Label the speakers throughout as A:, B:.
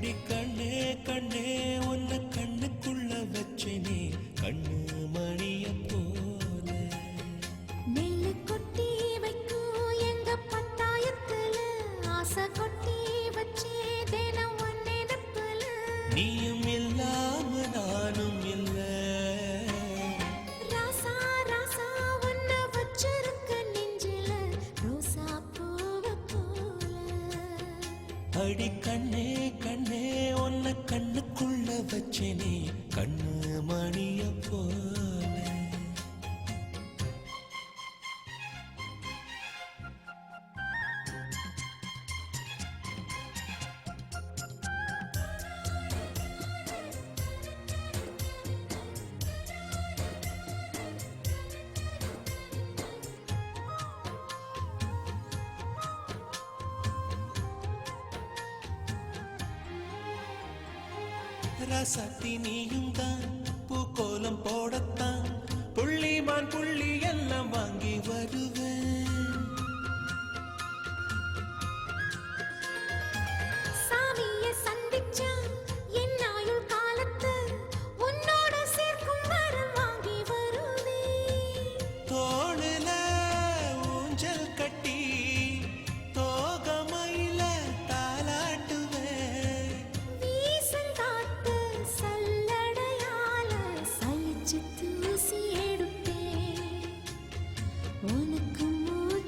A: பிடிக்கண்ணே கண்ணே. அடி கண்ணே கண்ணே ஒன்ன கண்ணுக்குள்ள வச்சேனே. கண்ணு ரசத்தி நீயும் தான் பூக்கோலம் போடத்தான்.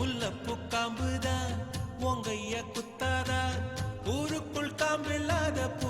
A: முல்லப்பு காம்புதான் உங்கைய குத்தாதா ஊருக்குள் காம்பில்லாத
B: பூ